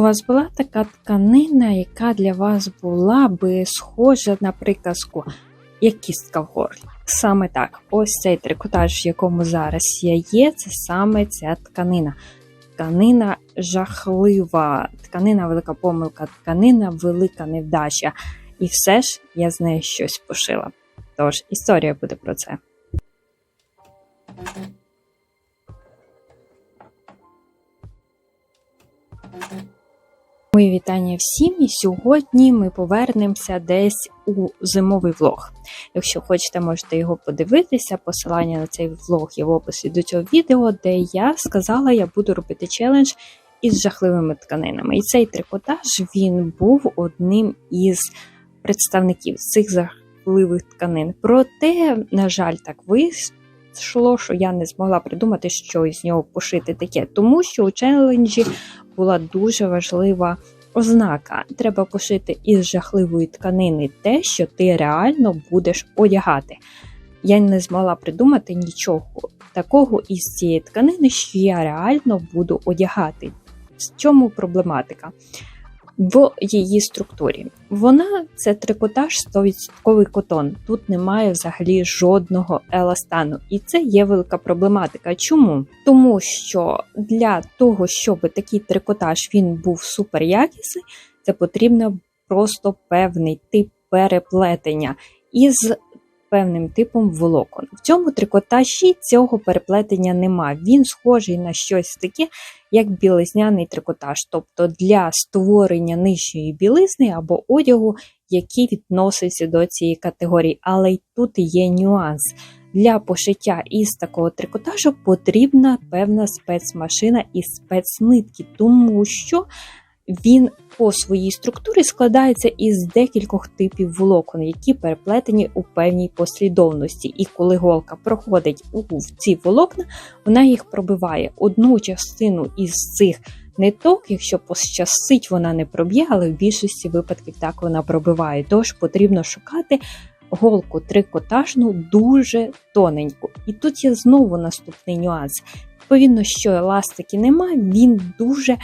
У вас була така тканина, яка для вас була би схожа на приказку, як кістка в горлі. Саме так, ось цей трикотаж, в якому зараз я є, це саме ця тканина. Тканина жахлива, тканина велика помилка, тканина велика невдача. І все ж я з нею щось пошила. Тож історія буде про це. Мої вітання всім, і сьогодні ми повернемося десь у зимовий влог. Якщо хочете, можете його подивитися. Посилання на цей влог є в описі до цього відео, де я сказала, я буду робити челендж із жахливими тканинами. І цей трикотаж він був одним із представників цих жахливих тканин. Проте, на жаль, так вийшло, що я не змогла придумати, що із нього пошити таке, тому що у челенджі була дуже важлива ознака. Треба пошити із жахливої тканини те, що ти реально будеш одягати. Я не змогла придумати нічого такого із цієї тканини, що я реально буду одягати. В чому проблематика? В її структурі. Вона це трикотаж 100% котон. Тут немає взагалі жодного еластану. І це є велика проблематика. Чому? Тому що для того, щоб такий трикотаж він був супер якісний, це потрібно просто певний тип переплетення із певним типом волокон. В цьому трикотажі цього переплетення нема. Він схожий на щось таке, як білизняний трикотаж, тобто для створення нижньої білизни або одягу, який відноситься до цієї категорії. Але й тут є нюанс. Для пошиття із такого трикотажу потрібна певна спецмашина і спецнитки, тому що він по своїй структурі складається із декількох типів волокон, які переплетені у певній послідовності. І коли голка проходить у ці волокна, вона їх пробиває. Одну частину із цих ниток, якщо пощастить, вона не проб'є, але в більшості випадків так вона пробиває. Тож потрібно шукати. Голку трикотажну дуже тоненьку. І тут є знову наступний нюанс. Відповідно, що еластики немає, він дуже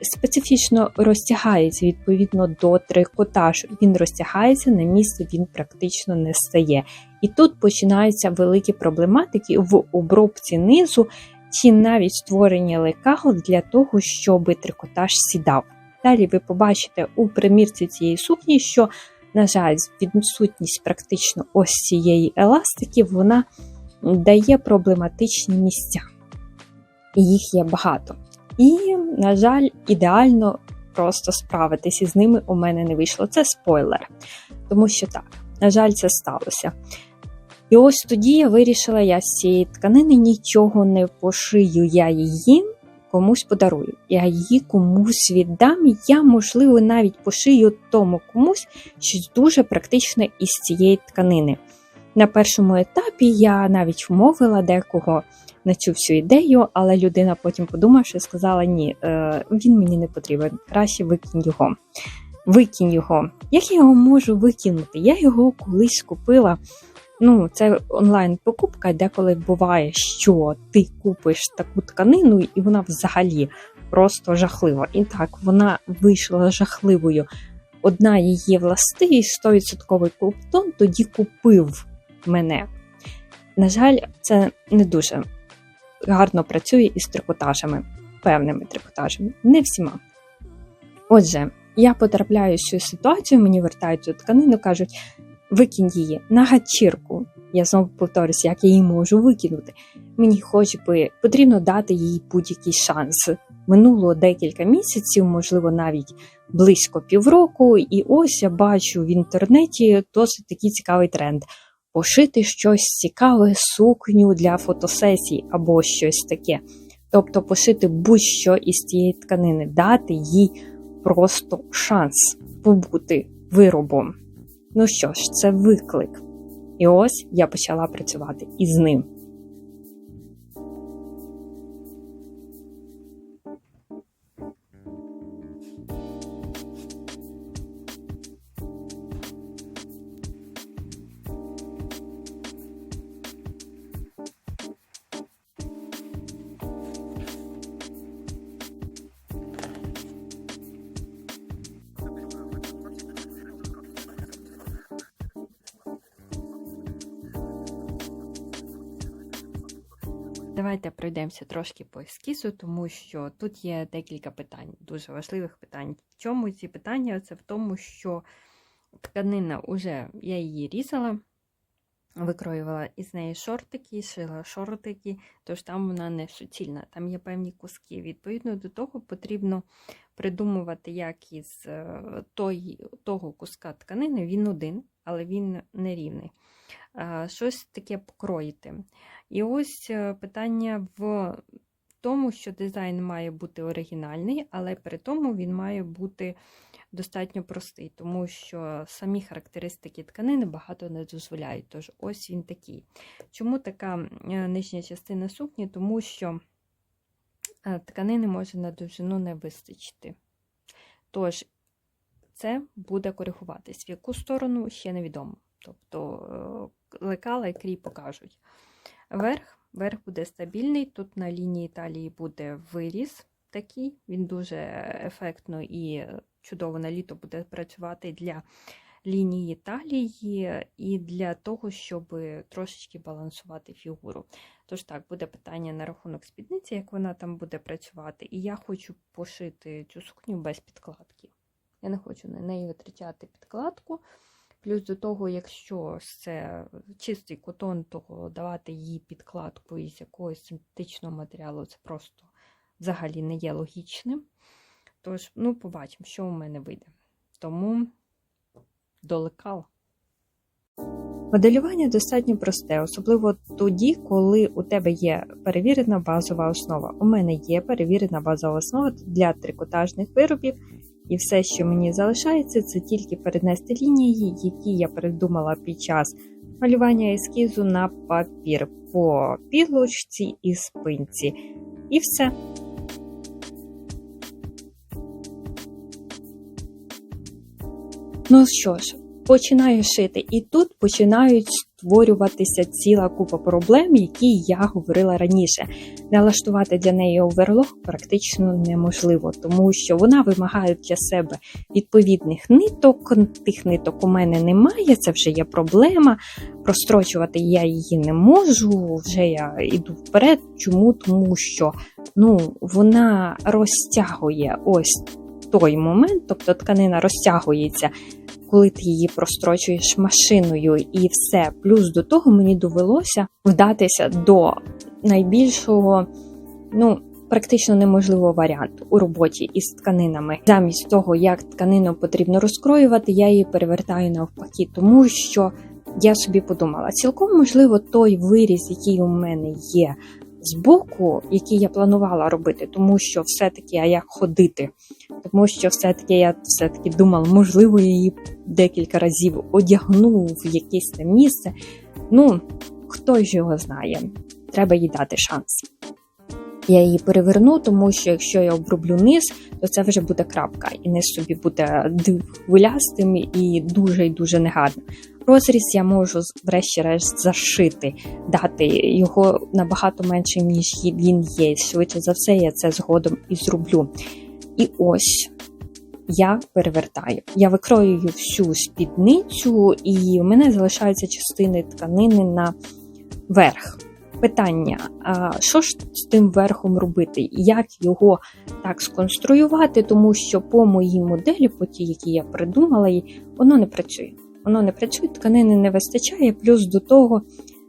специфічно розтягається відповідно до трикотажу. Він розтягається на місце, він практично не стає. І тут починаються великі проблематики в обробці низу чи навіть створення лекал для того, щоб трикотаж сідав. Далі ви побачите у примірці цієї сукні, що, на жаль, відсутність практично ось цієї еластики, вона дає проблематичні місця. Їх є багато. І, на жаль, ідеально просто справитися з ними у мене не вийшло. Це спойлер. Тому що так, на жаль, це сталося. І ось тоді я вирішила, я з цієї тканини нічого не пошию, я її комусь подарую. Я її комусь віддам, я, можливо, навіть пошию тому комусь щось дуже практичне із цієї тканини. На першому етапі я навіть вмовила декого на цю всю ідею, але людина потім подумавши, сказала: ні, е, він мені не потрібен, краще викинь його. Викинь його. Як я його можу викинути? Я його колись купила. Ну, це онлайн-покупка, деколи буває, що ти купиш таку тканину, і вона взагалі просто жахлива. І так, вона вийшла жахливою. Одна її властивість, 100% коптон, тоді купив мене. На жаль, це не дуже гарно працює із трикотажами, певними трикотажами, не всіма. Отже, я потрапляю в цю ситуацію, мені вертають цю тканину, кажуть, викинь її на гачірку. Я знову повторюся, як я її можу викинути. Мені хоч би потрібно дати їй будь-який шанс. Минуло декілька місяців, можливо, навіть близько півроку, і ось я бачу в інтернеті досить такий цікавий тренд пошити щось цікаве, сукню для фотосесій або щось таке. Тобто пошити будь-що із цієї тканини, дати їй просто шанс побути виробом. Ну що ж, це виклик. І ось я почала працювати із ним. Давайте пройдемося трошки по ескізу, тому що тут є декілька питань, дуже важливих питань. В чому ці питання? Це в тому, що тканина вже я її різала, викроювала із неї шортики, шила шортики, тож там вона не суцільна, там є певні куски. Відповідно до того, потрібно придумувати, як із е, той, того куска тканини він один, але він нерівний. Щось таке покроїти. І ось е, питання в тому, що дизайн має бути оригінальний, але при тому він має бути достатньо простий, тому що самі характеристики тканини багато не дозволяють. Тож ось він такий. Чому така е, нижня частина сукні? Тому що е, тканини може на довжину не вистачити. Тож, це буде коригуватись. В яку сторону ще невідомо. Тобто е, лекала і крій покажуть. Верх, верх буде стабільний. Тут на лінії талії буде виріз такий, він дуже ефектно і чудово на літо буде працювати для лінії талії і для того, щоб трошечки балансувати фігуру. Тож так, буде питання на рахунок спідниці, як вона там буде працювати. І я хочу пошити цю сукню без підкладки. Я не хочу на неї витрачати підкладку. Плюс до того, якщо це чистий котон, то давати їй підкладку із якогось синтетичного матеріалу це просто взагалі не є логічним. Тож, ну, побачимо, що у мене вийде. Тому до лекал. Моделювання достатньо просте, особливо тоді, коли у тебе є перевірена базова основа. У мене є перевірена базова основа для трикотажних виробів, і все, що мені залишається, це тільки перенести лінії, які я придумала під час малювання ескізу на папір по підлочці і спинці. І все. Ну що ж, починаю шити, і тут починають створюватися ціла купа проблем, які я говорила раніше. Налаштувати для неї оверлок практично неможливо, тому що вона вимагає для себе відповідних ниток. Тих ниток у мене немає, це вже є проблема. Прострочувати я її не можу. Вже я йду вперед. Чому? Тому що ну, вона розтягує ось той момент, тобто тканина розтягується коли ти її прострочуєш машиною і все. Плюс до того мені довелося вдатися до найбільшого, ну, практично неможливого варіанту у роботі із тканинами. Замість того, як тканину потрібно розкроювати, я її перевертаю навпаки, тому що я собі подумала, цілком можливо той виріз, який у мене є збоку, який я планувала робити, тому що все-таки а як ходити, тому що все-таки я все-таки думала, можливо, її декілька разів одягну в якесь там місце. Ну, хто ж його знає, треба їй дати шанс. Я її переверну, тому що якщо я оброблю низ, то це вже буде крапка, і низ собі буде хвилястим і дуже і дуже негарно. Розріз я можу, врешті-решт, зашити, дати його набагато менше, ніж він є. Швидше за все, я це згодом і зроблю. І ось я перевертаю. Я викроюю всю спідницю, і в мене залишаються частини тканини на верх. Питання, а що ж з тим верхом робити? Як його так сконструювати, тому що по моїй моделі, по тій, які я придумала, воно не працює воно не працює, тканини не вистачає, плюс до того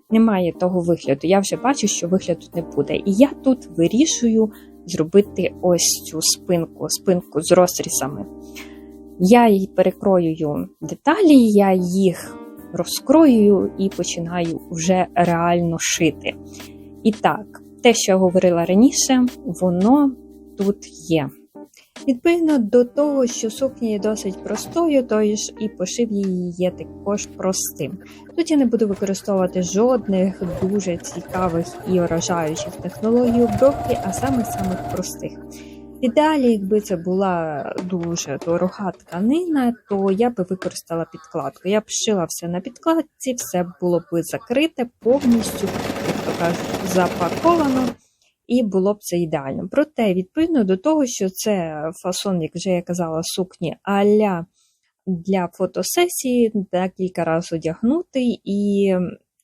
немає того вигляду. Я вже бачу, що вигляду не буде. І я тут вирішую зробити ось цю спинку, спинку з розрізами. Я її перекроюю деталі, я їх розкроюю і починаю вже реально шити. І так, те, що я говорила раніше, воно тут є. Відповідно до того, що сукня є досить простою, то ж і пошив її є також простим. Тут я не буду використовувати жодних дуже цікавих і вражаючих технологій обробки, а саме самих простих. Ідеалі, якби це була дуже дорога тканина, то я би використала підкладку. Я б шила все на підкладці, все було б закрите повністю, як то кажуть, запаковано і було б це ідеально. Проте, відповідно до того, що це фасон, як вже я казала, сукні аля для фотосесії, декілька разів одягнути, і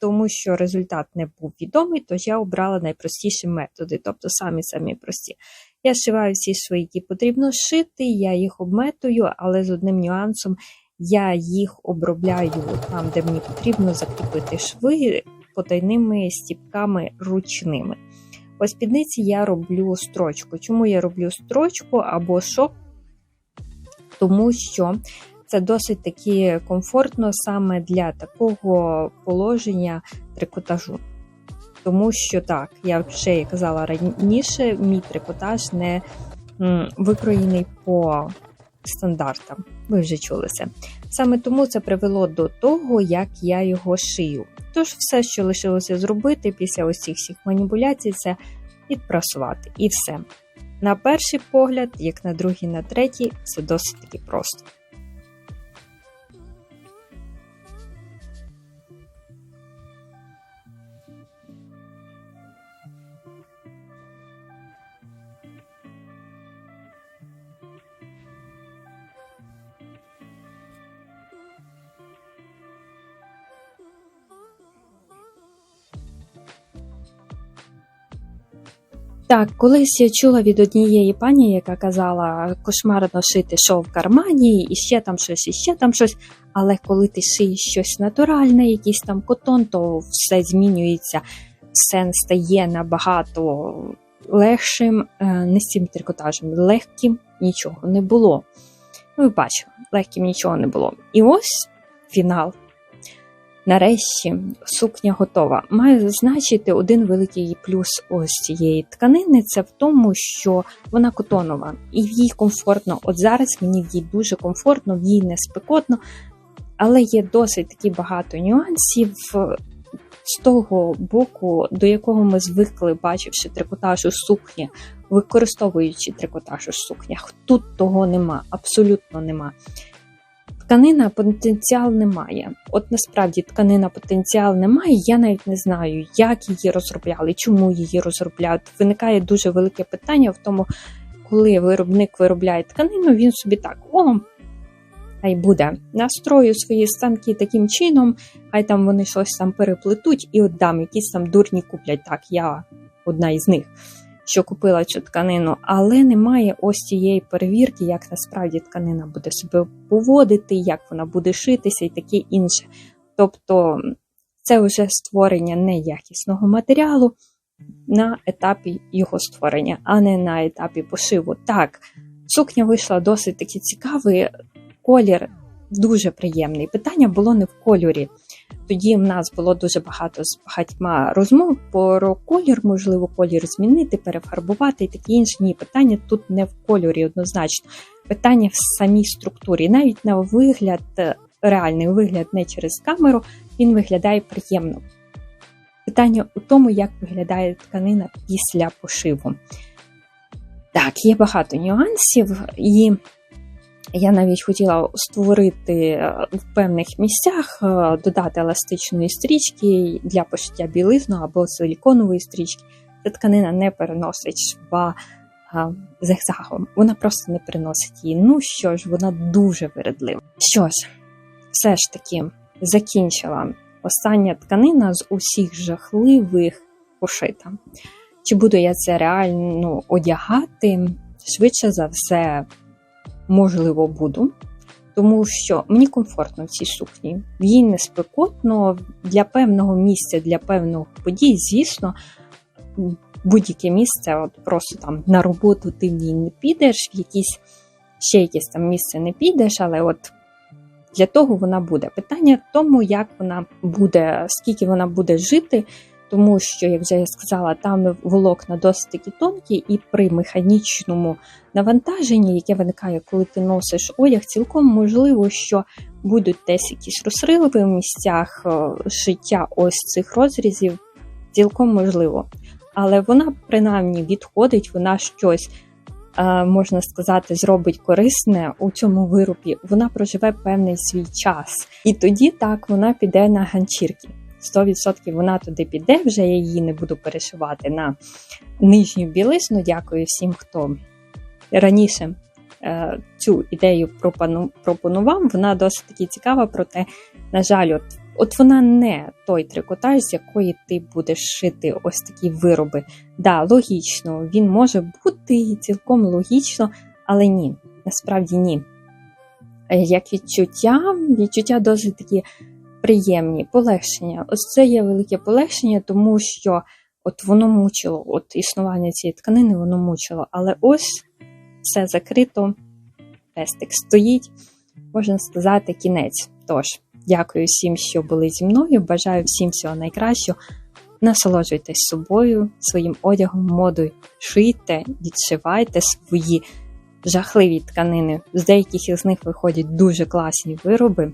тому що результат не був відомий, тож я обрала найпростіші методи, тобто самі самі прості. Я зшиваю всі шви, які потрібно шити, я їх обметую, але з одним нюансом я їх обробляю там, де мені потрібно закріпити шви потайними стіпками ручними. По спідниці я роблю строчку. Чому я роблю строчку або шов? Тому що це досить таки комфортно саме для такого положення трикотажу. Тому що так, я вже казала раніше, мій трикотаж не викроєний по стандартам. Ви вже чули. Саме тому це привело до того, як я його шию. Тож, все, що лишилося зробити після цих всіх маніпуляцій, це відпрасувати. І все. На перший погляд, як на другий, на третій, це досить таки просто. Так, колись я чула від однієї пані, яка казала, кошмарно шити шов в кармані, і ще там щось, і ще там щось. Але коли ти шиєш щось натуральне, якийсь там котон, то все змінюється, все стає набагато легшим, е, не з цим трикотажем. Легким нічого не було. Ви бачили, легким нічого не було. І ось фінал. Нарешті сукня готова. Маю зазначити один великий плюс ось цієї тканини це в тому, що вона котонова і їй комфортно. От зараз мені в їй дуже комфортно, в їй не спекотно, але є досить таки багато нюансів з того боку, до якого ми звикли, бачивши трикотаж у сукні, використовуючи трикотаж у сукнях. Тут того нема, абсолютно нема тканина потенціал немає. От насправді тканина потенціал немає. Я навіть не знаю, як її розробляли, чому її розробляють. Виникає дуже велике питання в тому, коли виробник виробляє тканину, він собі так о. Хай буде настрою свої станки таким чином, хай там вони щось там переплетуть і отдам, якісь там дурні куплять. Так, я одна із них що купила цю тканину, але немає ось цієї перевірки, як насправді тканина буде себе поводити, як вона буде шитися і таке інше. Тобто це вже створення неякісного матеріалу на етапі його створення, а не на етапі пошиву. Так, сукня вийшла досить таки цікавий, колір дуже приємний. Питання було не в кольорі. Тоді в нас було дуже багато з багатьма розмов про колір, можливо, колір змінити, перефарбувати і такі інші. Ні, питання тут не в кольорі однозначно. Питання в самій структурі. Навіть на вигляд, реальний вигляд не через камеру, він виглядає приємно. Питання у тому, як виглядає тканина після пошиву. Так, є багато нюансів, і я навіть хотіла створити е, в певних місцях, е, додати еластичної стрічки для пошиття білизну або силіконової стрічки. Ця тканина не переносить шва е, зигзагом, вона просто не переносить її. Ну що ж, вона дуже вередлива. Що ж, все ж таки закінчила остання тканина з усіх жахливих пошита. Чи буду я це реально одягати? Швидше за все можливо, буду, тому що мені комфортно в цій сукні. Їй не спекотно для певного місця, для певного подій, звісно, будь-яке місце, от просто там на роботу ти в ній не підеш, в якісь ще якесь там місце не підеш, але от. Для того вона буде. Питання в тому, як вона буде, скільки вона буде жити, тому що, як вже я сказала, там волокна досить такі тонкі, і при механічному навантаженні, яке виникає, коли ти носиш одяг, цілком можливо, що будуть десь якісь розриви в місцях шиття е, ось цих розрізів, цілком можливо. Але вона принаймні відходить, вона щось. Е, можна сказати, зробить корисне у цьому виробі, вона проживе певний свій час. І тоді так вона піде на ганчірки. 100% вона туди піде, вже я її не буду перешивати на нижню білизну. Дякую всім, хто раніше е, цю ідею пропонував. Вона досить таки цікава, проте, на жаль, от От вона не той трикотаж, з якої ти будеш шити ось такі вироби. Да, логічно, він може бути цілком логічно, але ні, насправді ні. Е, Як відчуття, відчуття досить такі приємні, полегшення. Ось це є велике полегшення, тому що от воно мучило, от існування цієї тканини, воно мучило. Але ось все закрито, пестик стоїть, можна сказати, кінець. Тож, дякую всім, що були зі мною. Бажаю всім всього найкращого. Насолоджуйтесь собою, своїм одягом, модою, шийте, відшивайте свої жахливі тканини. З деяких із них виходять дуже класні вироби.